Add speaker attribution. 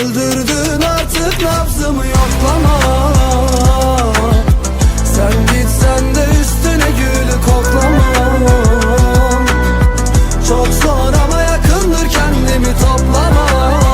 Speaker 1: Öldürdün artık nabzımı yoklama. Sen gitsen de üstüne gülü koklamam Çok zor ama yakındır kendimi toplamam